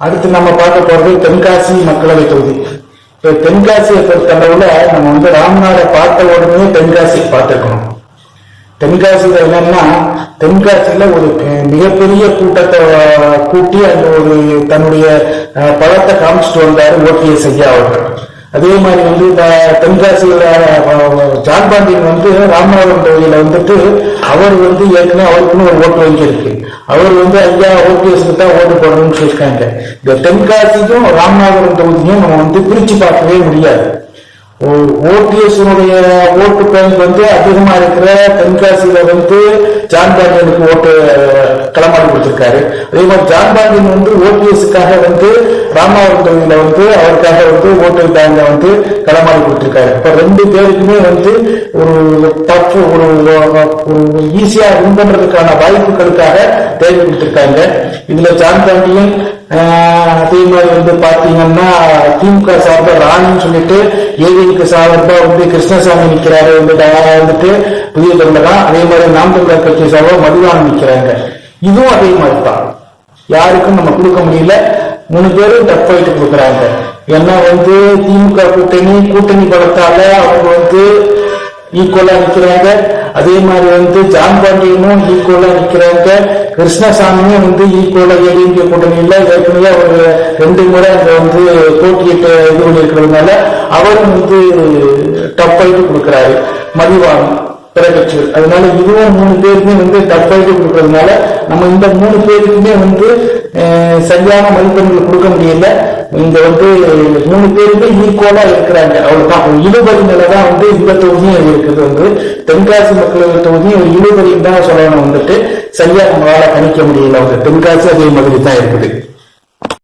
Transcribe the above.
அடுத்து நம்ம பார்க்க போறது தென்காசி மக்களவை தொகுதி. இப்போ தென்காசியை பொறுத்தளவுல நம்ம வந்து ராமநாதை பார்த்த உடனே தென்காசி பார்த்துருக்கணும். தென்காசியில என்னன்னா தென்காசியில ஒரு மிகப்பெரிய கூட்டத்தை கூட்டி அந்த ஒரு தன்னுடைய அஹ், பலத்தை காமிச்சிட்டு வந்தாரு ஓபிஎஸ் ஐயா அவர்கள். அதே மாதிரி வந்து இந்த தென்காசியில ஜான் பாண்டியன் வந்து ராமநாதன் தொகுதியில வந்துட்டு அவர் வந்து ஏற்கனவே அவருக்குன்னு ஒரு ஓட்டு வங்கி இருக்கு அவர் வந்து ஐயா ஓபிஎஸ்க்கு தான் ஓட்டு போடணும்னு சொல்லியிருக்காங்க. இந்த தென்காசிக்கும் ராமநாதபுரம் தொகுதியும் நம்ம வந்து பிரிச்சு பார்க்கவே முடியாது. ஓபிஎஸ்னுடைய ஓட்டு பேங்க் வந்து அதிகமா இருக்கிற தென்காசியில வந்து ஜான் பாண்டியனுக்கு ஓட்டு களமாடி கொடுத்திருக்காரு. அதே மாதிரி ஜான் பாண்டியன் வந்து ஓபிஎஸ்க்காக வந்து ராமாவரம் தொகுதியில வந்து அவருக்காக வந்து ஓட்டு பேங்க வந்து களமாடி கொடுத்திருக்காரு. இப்ப ரெண்டு பேருக்குமே வந்து ஒரு டஃப் ஒரு ஈஸியா வின் பண்றதுக்கான வாய்ப்புகளுக்காக தேர்வு கொடுத்திருக்காங்க. இதுல ஜான் பாண்டியன் ஆஹ் அதே மாதிரி வந்து பாத்தீங்கன்னா திமுக சார்ந்த ராணின்னு சொல்லிட்டு ஏவிக்கு சார்பா வந்து கிருஷ்ணசாமி நிக்கிறாரு. வந்து வந்துட்டு புதிய தமிழகம் அதே மாதிரி நாம் தமிழர் கட்சி சார்பா மதுவானம் நிக்கிறாங்க. இதுவும் அதே மாதிரி தான் யாருக்கும் நம்ம கொடுக்க முடியல. மூணு பேரும் டஃப் ஆயிட்டு கொடுக்குறாங்க. ஏன்னா வந்து திமுக கூட்டணி கூட்டணி பலத்தால அவங்க வந்து ஈக்குவலா நிக்கிறாங்க. அதே மாதிரி வந்து ஜான் பாண்டியனும் ஈக்குவலா நிக்கிறாங்க. கிருஷ்ணசாமியும் வந்து ஈக்குவலா ஏடிஎம்கே கூட்டணியில ஏற்கனவே அவர் ரெண்டு முறை அங்க வந்து போட்டியிட்ட இது பண்ணிருக்கிறதுனால அவரும் வந்து டப் ஆயிட்டு கொடுக்குறாரு. மதிவானம் பிறகுச்சு அதனால இதுவும் மூணு பேருக்குமே வந்து டப் கொடுக்கறதுனால நம்ம இந்த மூணு பேருக்குமே வந்து சரியான மதிப்பெண்கள் கொடுக்க முடியல. இந்த வந்து மூணு பேருமே ஈக்குவலா இருக்கிறாங்க. அவ்வளவுதான். ஒரு இழுபறி தான் வந்து இந்த தொகுதியும் இருக்குது வந்து. தென்காசி மக்களவை தொகுதியும் ஒரு இழுபறின்னு தான் சொல்லணும் வந்துட்டு. சரியா நம்மளால கணிக்க முடியல வந்து. தென்காசி அதே மாதிரி தான் இருக்குது.